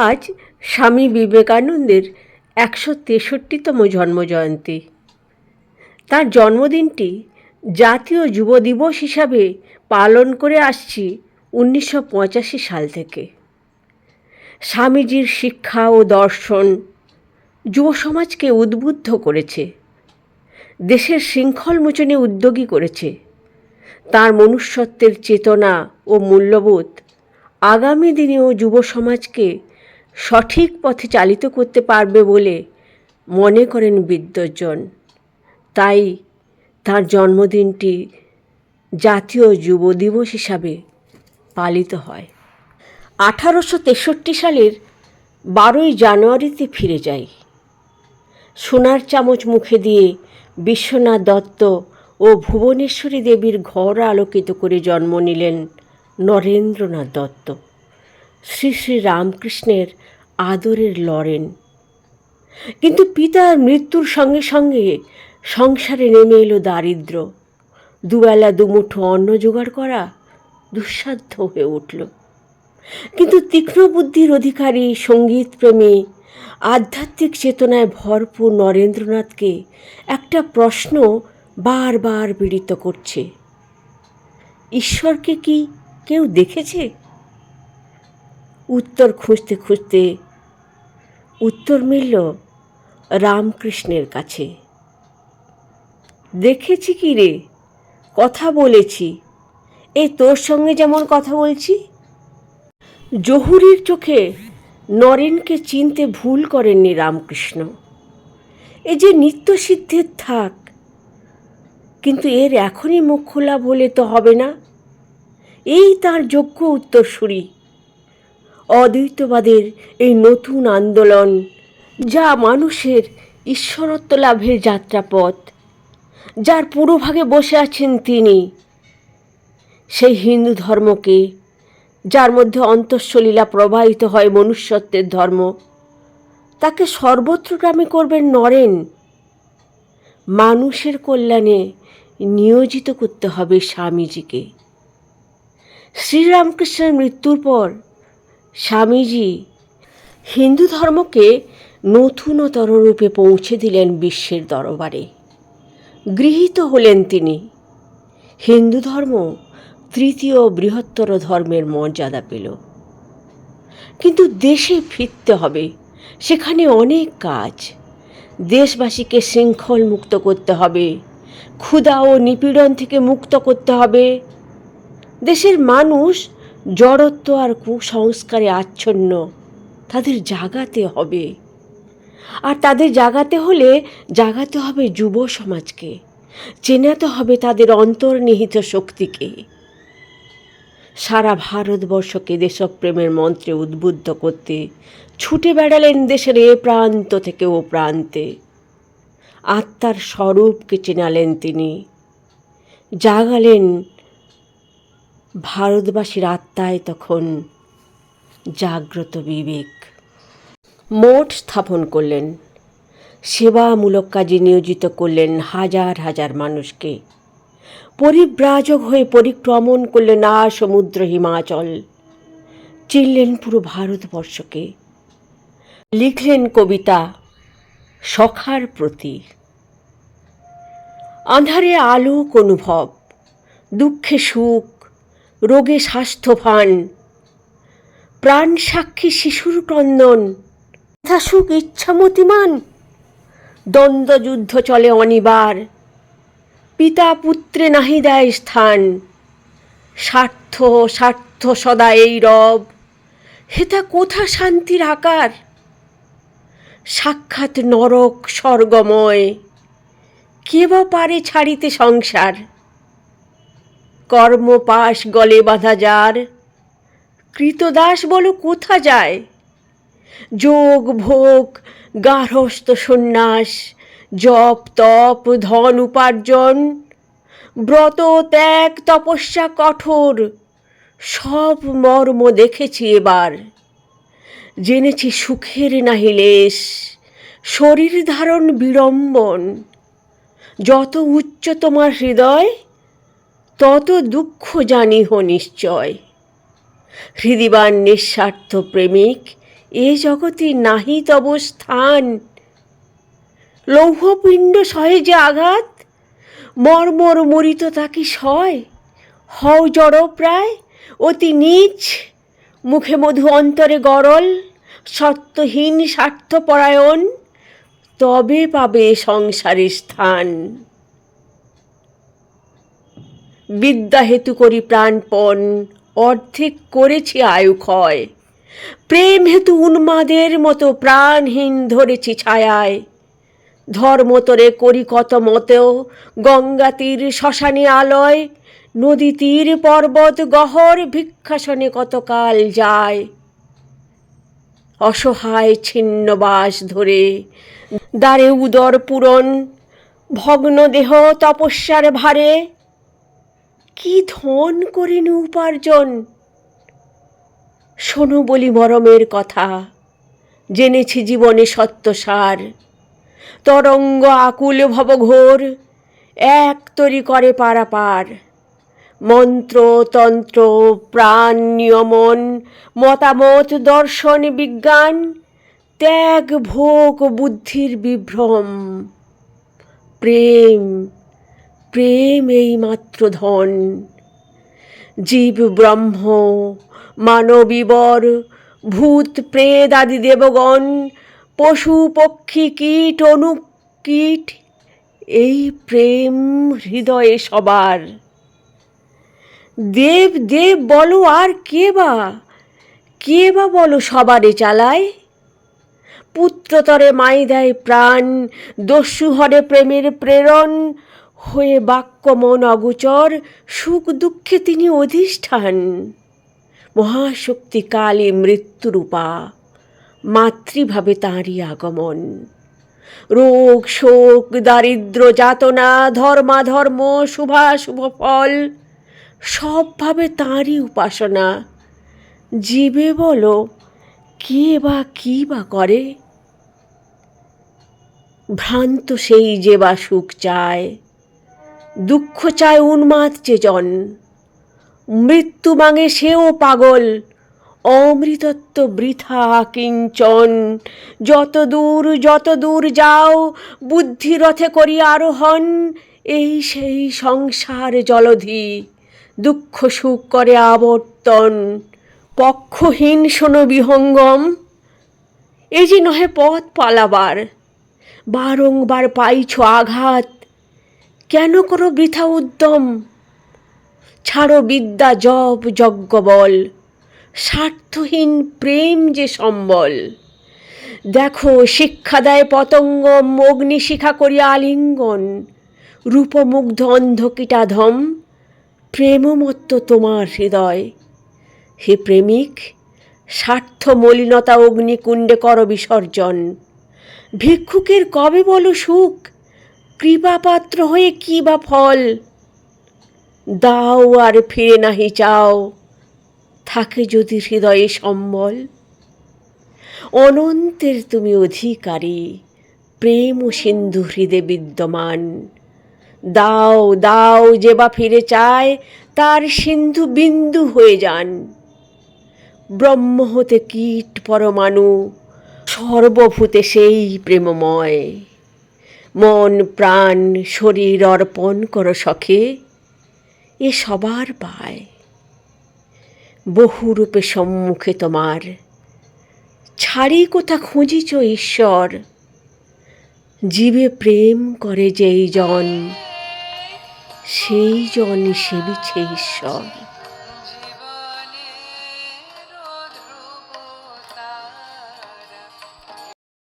আজ স্বামী বিবেকানন্দের একশো তেষট্টিতম জন্মজয়ন্তী। তার জন্মদিনটি জাতীয় যুব দিবস হিসাবে পালন করে আসছি উনিশশো পঁচাশি সাল থেকে। স্বামীজির শিক্ষা ও দর্শন যুব সমাজকে উদ্বুদ্ধ করেছে। দেশের শৃঙ্খল মোচনে উদ্যোগী করেছে। তার মনুষ্যত্বের চেতনা ও মূল্যবোধ আগামী দিনেও যুব সমাজকে সঠিক পথে চালিত করতে পারবে বলে মনে করেন বিদ্বজন তাই তার জন্মদিনটি জাতীয় যুব দিবস হিসাবে পালিত হয়। আঠারোশো তেষট্টি সালের বারোই জানুয়ারিতে ফিরে যাই সোনার চামচ মুখে দিয়ে বিশ্বনাথ দত্ত ও ভুবনেশ্বরী দেবীর ঘর আলোকিত করে জন্ম নিলেন নরেন্দ্রনাথ দত্ত। শ্রী শ্রী রামকৃষ্ণের আদরের লরেন কিন্তু পিতার মৃত্যুর সঙ্গে সঙ্গে সংসারে নেমে এলো দারিদ্র। দুবেলা দুমুঠো অন্ন জোগাড় করা দুঃসাধ্য হয়ে উঠল। কিন্তু তীক্ষ্ণ বুদ্ধির অধিকারী সঙ্গীতপ্রেমী আধ্যাত্মিক চেতনায় ভরপুর নরেন্দ্রনাথকে একটা প্রশ্ন বারবার পীড়িত করছে। ঈশ্বরকে কি কেউ দেখেছে? উত্তর খুঁজতে খুঁজতে উত্তর মিলল রামকৃষ্ণের কাছে। দেখেছি কি রে? কথা বলেছি। এই তোর সঙ্গে যেমন কথা বলছি? জহুরির চোখে নরেনকে চিনতে ভুল করেননি রামকৃষ্ণ। এ যে নিত্যসিদ্ধের থাক, কিন্তু এর এখনই মুখ খোলা বলে তো হবে না। এই তার যোগ্য উত্তরসূরি। অদ্বৈতবাদের এই নতুন আন্দোলন, যা মানুষের ঈশ্বরত্ব লাভের যাত্রাপথ, যার পুরোভাগে বসে আছেন তিনি। সেই হিন্দু ধর্মকে, যার মধ্যে অন্তঃসলীলা প্রবাহিত হয় মনুষ্যত্বের ধর্ম, তাকে সর্বত্রগামী করবেন নরেন। মানুষের কল্যাণে নিয়োজিত করতে হবে স্বামীজিকে। শ্রীরামকৃষ্ণের মৃত্যুর পর স্বামীজি, হিন্দু ধর্মকে নতুনতর রূপে পৌঁছে দিলেন বিশ্বের দরবারে। গৃহীত হলেন তিনি। হিন্দু ধর্ম তৃতীয় বৃহত্তর ধর্মের মর্যাদা পেল। কিন্তু দেশে ফিরতে হবে, সেখানে অনেক কাজ। দেশবাসীকে শৃঙ্খল মুক্ত করতে হবে, ক্ষুধা ও নিপীড়ন থেকে মুক্ত করতে হবে। দেশের মানুষ জড়ত্ব আর কুসংস্কারে আচ্ছন্ন। তাদের জাগাতে হবে। আর তাদের জাগাতে হলে জাগাতে হবে যুব সমাজকে। চেনাতে হবে তাদের অন্তর্নিহিত শক্তিকে। সারা ভারতবর্ষকে দেশপ্রেমের মন্ত্রে উদ্বুদ্ধ করতে, ছুটে বেড়ালেন দেশের এ প্রান্ত থেকে ও প্রান্তে। আত্মার স্বরূপকে চেনালেন তিনি। জাগালেন ভারতবাসীর আত্মায় তখন জাগ্রত বিবেক। মোট স্থাপন করলেন, সেবামূলক কাজে নিয়োজিত করলেন হাজার হাজার মানুষকে। পরিব্রাজক হয়ে পরিক্রমণ করলেন না সমুদ্র হিমাচল। চিনলেন পুরো ভারতবর্ষকে। লিখলেন কবিতা সখার প্রতি। আঁধারে আলোক অনুভব, দুঃখে সুখ রোগে স্বাস্থ্যভান প্রাণ সাক্ষী শিশুর ক্রন্দন। সুখ ইচ্ছামতিমান। দ্বন্দ্বযুদ্ধ চলে অনিবার। পিতা পুত্রে নাহি দেয় স্থান। স্বার্থ স্বার্থ সদা এই রব। হেতা কোথা শান্তির আকার? সাক্ষাৎ নরক স্বর্গময়। কে বা পারে ছাড়িতে সংসার? কর্মপাশ গলে বাঁধা যার। কৃতদাস বলো, কোথা যায়? যোগ, ভোগ, গার্হস্থ সন্ন্যাস, জপ, তপ, ধন উপার্জন, ব্রত, ত্যাগ, তপস্যা কঠোর, সব মর্ম দেখেছি এবার। জেনেছি সুখের নাহি লেশ, শরীর ধারণ বিড়ম্বন। যত উচ্চ তোমার হৃদয় তত দুঃখ জানিহ নিশ্চয়। হৃদিবান নিঃস্বার্থ প্রেমিক, এ জগতে নাহি তব স্থান। লৌহপিণ্ড সহে যে আঘাত, মর্মর মরিত তাকে সয়। হও জড় প্রায়, অতি নীচ মুখে মধু অন্তরে গরল সত্যহীন স্বার্থপরায়ণ, তবে পাবে সংসারে স্থান। বিদ্যা হেতু করি প্রাণপণ, অর্ধেক করেছি আয়ু ক্ষয়। প্রেম হেতু উন্মাদের মতো প্রাণহীন ধরেছি ছায়ায়। ধর্মতরে করি কত মতেও গঙ্গা তীর শ্মশানে আলয় নদী তীর পর্বত গহর ভিক্ষাসনে কতকাল যায়। অসহায় ছিন্ন বাস ধরে, দ্বারে উদর পূরণ ভগ্ন দেহ তপস্যার ভারে কি ধন করিনি উপার্জন? শোনো বলি মরমের কথা, জেনেছি জীবনে সত্যসার তরঙ্গ আকুল ভবঘোর এক তরি করে পারাপার। মন্ত্র, তন্ত্র, প্রাণ, নিয়মন, মতামত, দর্শন, বিজ্ঞান, ত্যাগ, ভোগ, বুদ্ধির বিভ্রম। প্রেম প্রেম এই মাত্র ধন। জীব ব্রহ্ম, মানবীবর, ভূত, প্রেত আদি দেবগণ, পশু, পক্ষী, কীট অনুকীট এই প্রেম হৃদয়ে সবার। দেব দেব বলো আর কে বা? কে বা বলো সবারে চালায়? পুত্রতরে মাই দেয় প্রাণ, দস্যু হরে প্রেমের প্রেরণ হয়ে বাক্য মন অগোচর, সুখ দুঃখে তিনি অধিষ্ঠান। মহাশক্তি কালী মৃত্যুরূপা, মাতৃভাবে তাঁরই আগমন। রোগ, শোক, দারিদ্র, যাতনা, ধর্মাধর্ম, শুভাশুভ ফল, সবভাবে তাঁরই উপাসনা। জীবে বলো, কে বা কি বা করে? ভ্রান্ত সেই যে বা সুখ চায় দুঃখ চায় উন্মাদ যে জন মৃত্যু মাঙে সেও পাগল, অমৃতত্ব বৃথা কিঞ্চন। যত দূর যত দূর যাও, বুদ্ধি রথে করি আরোহণ, এই সেই সংসার জলধি। দুঃখ সুখ করে আবর্তন, পক্ষহীন শোনো বিহঙ্গম। এই যে নহে পথ পালাবার, বারংবার পাইছ আঘাত কেন করো বৃথা উদ্যম? ছাড়ো বিদ্যা, জপ, যজ্ঞ, বল। স্বার্থহীন প্রেম যে সম্বল। দেখো, শিক্ষা দেয় পতঙ্গ অগ্নিশিখা করিয়া আলিঙ্গন। রূপমুগ্ধ অন্ধকীটাধম প্রেমমত্ত তোমার হৃদয়। হে প্রেমিক, স্বার্থ মলিনতা অগ্নিকুণ্ডে কর বিসর্জন। ভিক্ষুকের কবে বলো সুখ? কৃপাপাত্র হয়ে কি বা ফল? দাও আর ফিরে নাহি চাও। থাকে যদি হৃদয়ে সম্বল। অনন্তের তুমি অধিকারী। প্রেম সিন্ধু হৃদে বিদ্যমান। দাও দাও যে বা ফিরে চায়, তার সিন্ধু বিন্দু হয়ে যান। ব্রহ্ম হতে কীট পরমাণু, সর্বভূতে সেই প্রেমময়। মন, প্রাণ, শরীর অর্পণ করো সখে, এ সবার পায়। বহুরূপে সম্মুখে তোমার, ছাড়ি কোথা খুঁজিছ ঈশ্বর? জীবে প্রেম করে যেই জন, সেই জন সেবিছে ঈশ্বর।